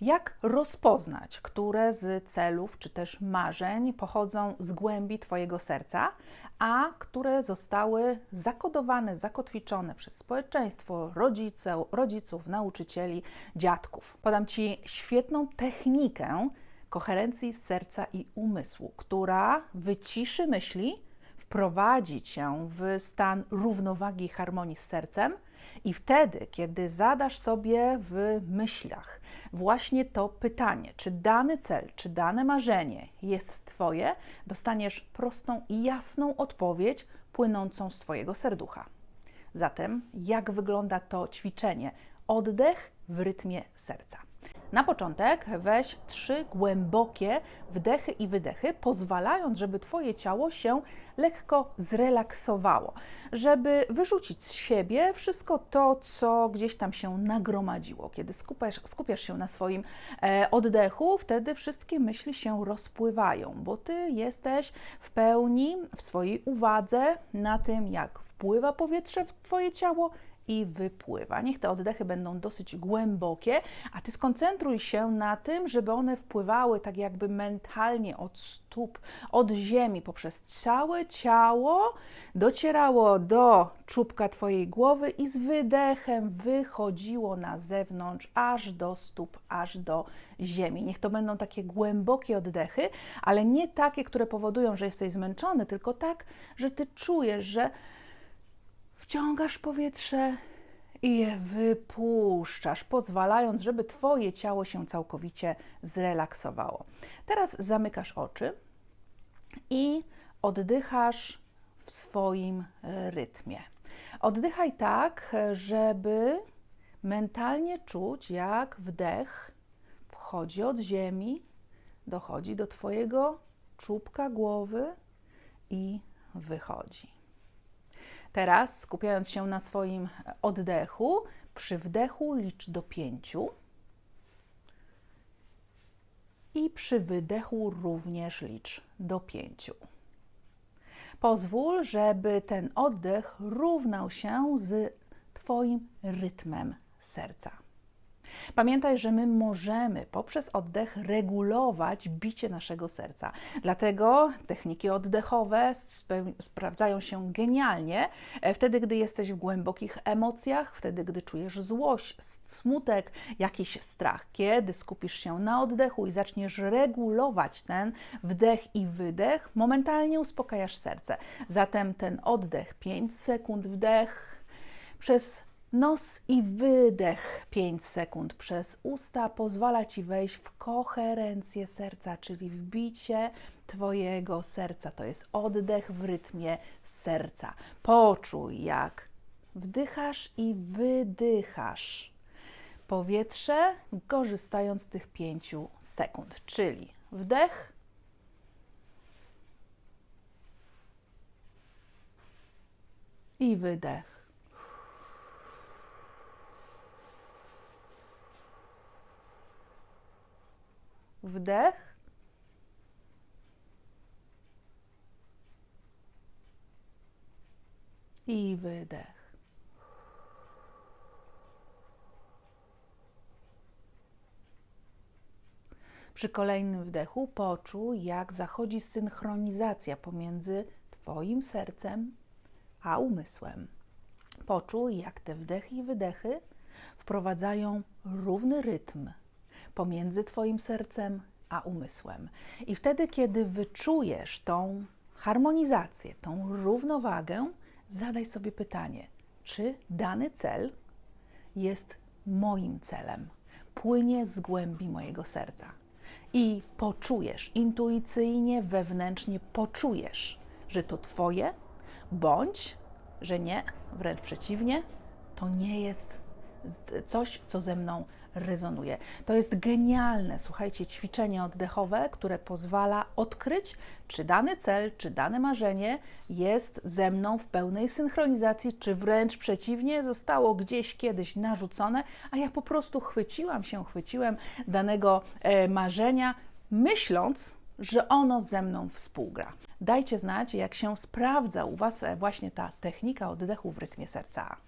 Jak rozpoznać, które z celów czy też marzeń pochodzą z głębi Twojego serca, a które zostały zakodowane, zakotwiczone przez społeczeństwo, rodzice, rodziców, nauczycieli, dziadków? Podam Ci świetną technikę koherencji serca i umysłu, która wyciszy myśli, wprowadzi Cię w stan równowagi i harmonii z sercem. I wtedy, kiedy zadasz sobie w myślach właśnie to pytanie, czy dany cel, czy dane marzenie jest Twoje, dostaniesz prostą i jasną odpowiedź płynącą z Twojego serducha. Zatem, jak wygląda to ćwiczenie? Oddech w rytmie serca. Na początek weź trzy głębokie wdechy i wydechy, pozwalając, żeby Twoje ciało się lekko zrelaksowało, żeby wyrzucić z siebie wszystko to, co gdzieś tam się nagromadziło. Kiedy skupiasz, skupiasz się na swoim e, oddechu, wtedy wszystkie myśli się rozpływają, bo Ty jesteś w pełni w swojej uwadze na tym, jak wpływa powietrze w Twoje ciało i wypływa. Niech te oddechy będą dosyć głębokie, a ty skoncentruj się na tym, żeby one wpływały tak jakby mentalnie od stóp, od ziemi, poprzez całe ciało, docierało do czubka twojej głowy i z wydechem wychodziło na zewnątrz, aż do stóp, aż do ziemi. Niech to będą takie głębokie oddechy, ale nie takie, które powodują, że jesteś zmęczony, tylko tak, że ty czujesz, że wciągasz powietrze i je wypuszczasz, pozwalając, żeby Twoje ciało się całkowicie zrelaksowało. Teraz zamykasz oczy i oddychasz w swoim rytmie. Oddychaj tak, żeby mentalnie czuć, jak wdech wchodzi od ziemi, dochodzi do Twojego czubka głowy i wychodzi. Teraz, skupiając się na swoim oddechu, przy wdechu licz do pięciu i przy wydechu również licz do pięciu. Pozwól, żeby ten oddech równał się z Twoim rytmem serca. Pamiętaj, że my możemy poprzez oddech regulować bicie naszego serca. Dlatego techniki oddechowe sprawdzają się genialnie e, wtedy, gdy jesteś w głębokich emocjach, wtedy, gdy czujesz złość, smutek, jakiś strach. Kiedy skupisz się na oddechu i zaczniesz regulować ten wdech i wydech, momentalnie uspokajasz serce. Zatem ten oddech 5 sekund wdech przez Nos i wydech 5 sekund przez usta pozwala Ci wejść w koherencję serca, czyli w bicie Twojego serca. To jest oddech w rytmie serca. Poczuj, jak wdychasz i wydychasz powietrze, korzystając z tych 5 sekund, czyli wdech. I wydech. Wdech. I wydech. Przy kolejnym wdechu poczuj, jak zachodzi synchronizacja pomiędzy Twoim sercem a umysłem. Poczuj, jak te wdechy i wydechy wprowadzają równy rytm pomiędzy Twoim sercem a umysłem. I wtedy, kiedy wyczujesz tą harmonizację, tą równowagę, zadaj sobie pytanie, czy dany cel jest moim celem, płynie z głębi mojego serca. I poczujesz, intuicyjnie, wewnętrznie poczujesz, że to Twoje, bądź że nie, wręcz przeciwnie, to nie jest coś, co ze mną rezonuje. To jest genialne, słuchajcie, ćwiczenie oddechowe, które pozwala odkryć, czy dany cel, czy dane marzenie jest ze mną w pełnej synchronizacji, czy wręcz przeciwnie, zostało gdzieś kiedyś narzucone, a ja po prostu chwyciłam się, chwyciłem danego e, marzenia, myśląc, że ono ze mną współgra. Dajcie znać, jak się sprawdza u Was e, właśnie ta technika oddechu w rytmie serca.